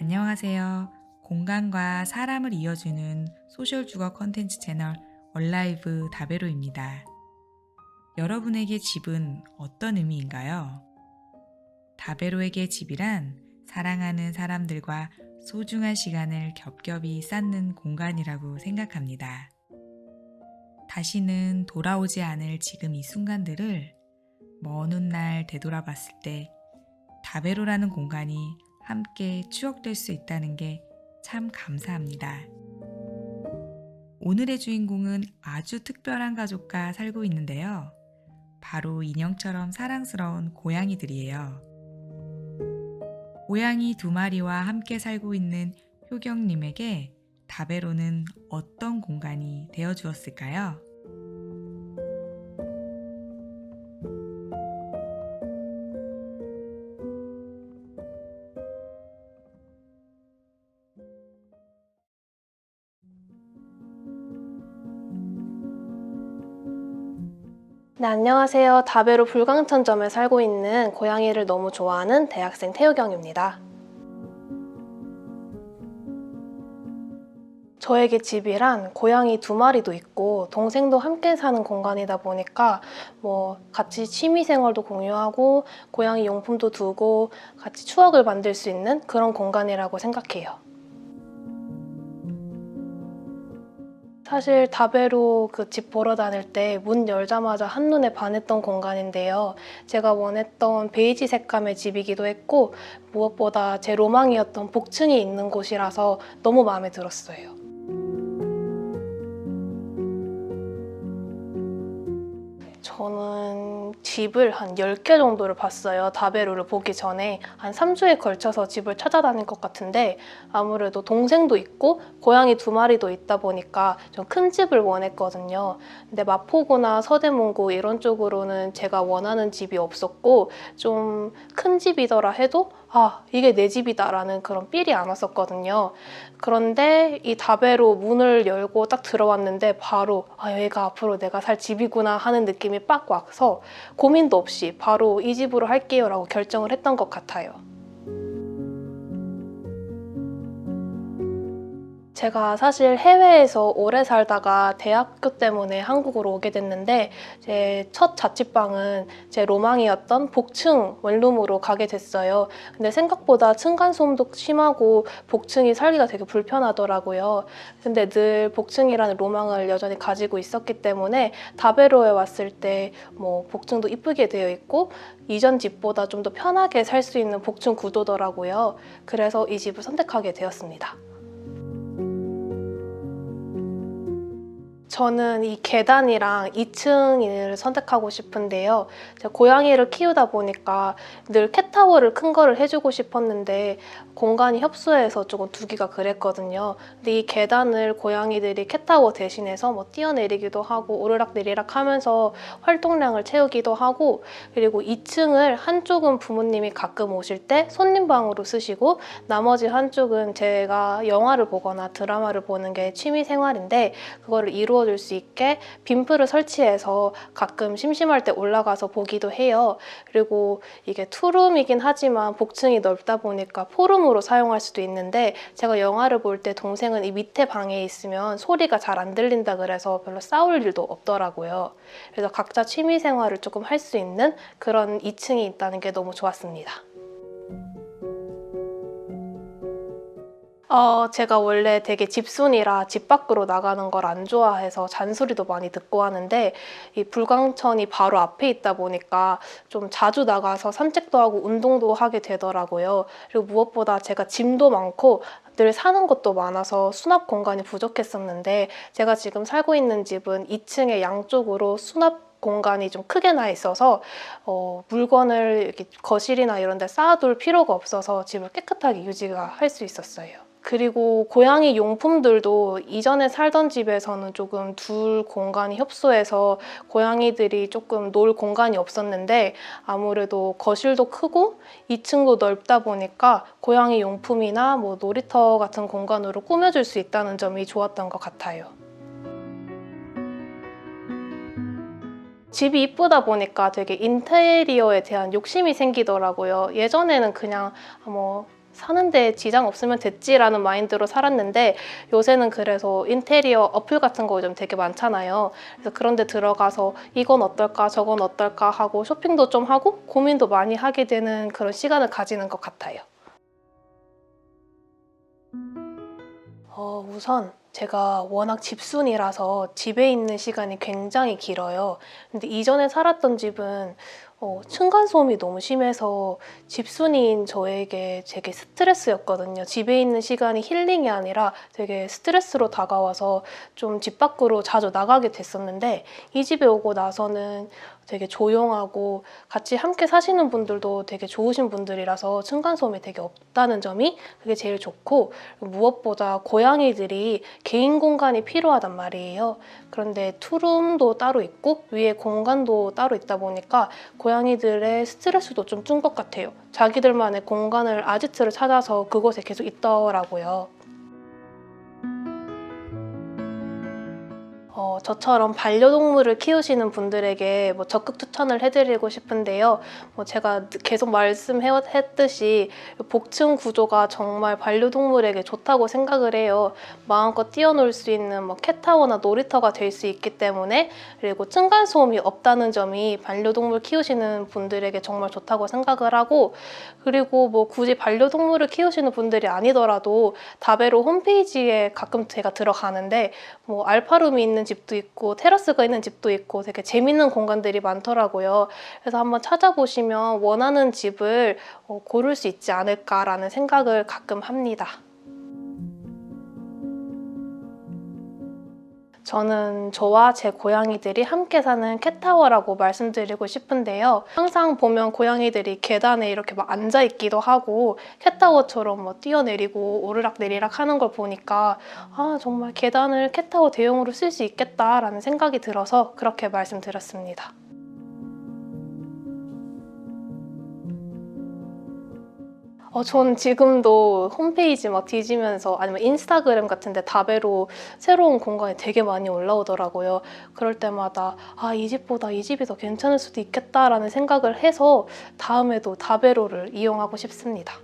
안녕하세요. 공간과 사람을 이어주는 소셜 주거 컨텐츠 채널 얼라이브 다베로입니다. 여러분에게 집은 어떤 의미인가요? 다베로에게 집이란 사랑하는 사람들과 소중한 시간을 겹겹이 쌓는 공간이라고 생각합니다. 다시는 돌아오지 않을 지금 이 순간들을 먼 훗날 되돌아봤을 때 다베로라는 공간이 함께 추억될 수 있다는 게 참 감사합니다. 오늘의 주인공은 아주 특별한 가족과 살고 있는데요. 바로 인형처럼 사랑스러운 고양이들이에요. 고양이 두 마리와 함께 살고 있는 효경님에게 다베로는 어떤 공간이 되어 주었을까요? 네, 안녕하세요. 다베로 불광천점에 살고 있는 고양이를 너무 좋아하는 대학생 태우경입니다. 저에게 집이란 고양이 두 마리도 있고 동생도 함께 사는 공간이다 보니까 뭐 같이 취미 생활도 공유하고 고양이 용품도 두고 같이 추억을 만들 수 있는 그런 공간이라고 생각해요. 사실 다베로 그 집 보러 다닐 때 문 열자마자 한눈에 반했던 공간인데요. 제가 원했던 베이지 색감의 집이기도 했고 무엇보다 제 로망이었던 복층이 있는 곳이라서 너무 마음에 들었어요. 저는 집을 한 10개 정도를 봤어요. 다베로를 보기 전에 한 3주에 걸쳐서 집을 찾아다닌 것 같은데 아무래도 동생도 있고 고양이 두 마리도 있다 보니까 좀 큰 집을 원했거든요. 근데 마포구나 서대문구 이런 쪽으로는 제가 원하는 집이 없었고 좀 큰 집이더라 해도 아 이게 내 집이다라는 그런 삘이 안 왔었거든요. 그런데 이 다베로 문을 열고 딱 들어왔는데 바로 아 여기가 앞으로 내가 살 집이구나 하는 느낌이 빡 와서 고민도 없이 바로 이 집으로 할게요라고 결정을 했던 것 같아요. 제가 사실 해외에서 오래 살다가 대학교 때문에 한국으로 오게 됐는데 제 첫 자취방은 제 로망이었던 복층 원룸으로 가게 됐어요. 근데 생각보다 층간소음도 심하고 복층이 살기가 되게 불편하더라고요. 근데 늘 복층이라는 로망을 여전히 가지고 있었기 때문에 다베로에 왔을 때 뭐 복층도 이쁘게 되어 있고 이전 집보다 좀 더 편하게 살 수 있는 복층 구도더라고요. 그래서 이 집을 선택하게 되었습니다. 저는 이 계단이랑 2층을 선택하고 싶은데요. 고양이를 키우다 보니까 늘 캣타워를 큰 거를 해주고 싶었는데 공간이 협소해서 조금 두기가 그랬거든요. 근데 이 계단을 고양이들이 캣타워 대신해서 뭐 뛰어내리기도 하고 오르락 내리락 하면서 활동량을 채우기도 하고 그리고 2층을 한쪽은 부모님이 가끔 오실 때 손님방으로 쓰시고 나머지 한쪽은 제가 영화를 보거나 드라마를 보는 게 취미 생활인데 그거를 이루어 줄 수 있게 빔프를 설치해서 가끔 심심할 때 올라가서 보기도 해요. 그리고 이게 투룸이긴 하지만 복층이 넓다 보니까 포룸으로 사용할 수도 있는데 제가 영화를 볼 때 동생은 이 밑에 방에 있으면 소리가 잘 안 들린다 그래서 별로 싸울 일도 없더라고요. 그래서 각자 취미 생활을 조금 할 수 있는 그런 2층이 있다는 게 너무 좋았습니다. 어, 제가 원래 되게 집순이라 집 밖으로 나가는 걸 안 좋아해서 잔소리도 많이 듣고 하는데 이 불광천이 바로 앞에 있다 보니까 좀 자주 나가서 산책도 하고 운동도 하게 되더라고요. 그리고 무엇보다 제가 짐도 많고 늘 사는 것도 많아서 수납 공간이 부족했었는데 제가 지금 살고 있는 집은 2층에 양쪽으로 수납 공간이 좀 크게 나 있어서 어, 물건을 거실이나 이런 데 쌓아둘 필요가 없어서 집을 깨끗하게 유지가 할 수 있었어요. 그리고 고양이 용품들도 이전에 살던 집에서는 조금 둘 공간이 협소해서 고양이들이 조금 놀 공간이 없었는데 아무래도 거실도 크고 2층도 넓다 보니까 고양이 용품이나 뭐 놀이터 같은 공간으로 꾸며줄 수 있다는 점이 좋았던 것 같아요. 집이 이쁘다 보니까 되게 인테리어에 대한 욕심이 생기더라고요. 예전에는 그냥 뭐 사는데 지장 없으면 됐지라는 마인드로 살았는데 요새는 그래서 인테리어 어플 같은 거 요즘 되게 많잖아요. 그래서 그런데 들어가서 이건 어떨까 저건 어떨까 하고 쇼핑도 좀 하고 고민도 많이 하게 되는 그런 시간을 가지는 것 같아요. 어, 우선 제가 워낙 집순이라서 집에 있는 시간이 굉장히 길어요. 근데 이전에 살았던 집은 어, 층간소음이 너무 심해서 집순이인 저에게 되게 스트레스였거든요. 집에 있는 시간이 힐링이 아니라 되게 스트레스로 다가와서 좀 집 밖으로 자주 나가게 됐었는데 이 집에 오고 나서는 되게 조용하고 같이 함께 사시는 분들도 되게 좋으신 분들이라서 층간소음이 되게 없다는 점이 그게 제일 좋고 무엇보다 고양이들이 개인 공간이 필요하단 말이에요. 그런데 투룸도 따로 있고 위에 공간도 따로 있다 보니까 고양이들의 스트레스도 좀 준 것 같아요. 자기들만의 공간을 아지트를 찾아서 그곳에 계속 있더라고요. 어, 저처럼 반려동물을 키우시는 분들에게 뭐 적극 추천을 해드리고 싶은데요. 뭐 제가 계속 말씀했듯이 복층 구조가 정말 반려동물에게 좋다고 생각을 해요. 마음껏 뛰어놀 수 있는 뭐 캣타워나 놀이터가 될 수 있기 때문에 그리고 층간 소음이 없다는 점이 반려동물 키우시는 분들에게 정말 좋다고 생각을 하고 그리고 뭐 굳이 반려동물을 키우시는 분들이 아니더라도 다베로 홈페이지에 가끔 제가 들어가는데 뭐 알파룸이 있는 집도 있고 테라스가 있는 집도 있고 되게 재밌는 공간들이 많더라고요. 그래서 한번 찾아보시면 원하는 집을 어, 고를 수 있지 않을까라는 생각을 가끔 합니다. 저는 저와 제 고양이들이 함께 사는 캣타워라고 말씀드리고 싶은데요. 항상 보면 고양이들이 계단에 이렇게 막 앉아 있기도 하고 캣타워처럼 뭐 뛰어내리고 오르락 내리락 하는 걸 보니까 아, 정말 계단을 캣타워 대용으로 쓸 수 있겠다라는 생각이 들어서 그렇게 말씀드렸습니다. 어, 전 지금도 홈페이지 막 뒤지면서 아니면 인스타그램 같은데 다배로 새로운 공간이 되게 많이 올라오더라고요. 그럴 때마다 아, 이 집보다 이 집이 더 괜찮을 수도 있겠다라는 생각을 해서 다음에도 다배로를 이용하고 싶습니다.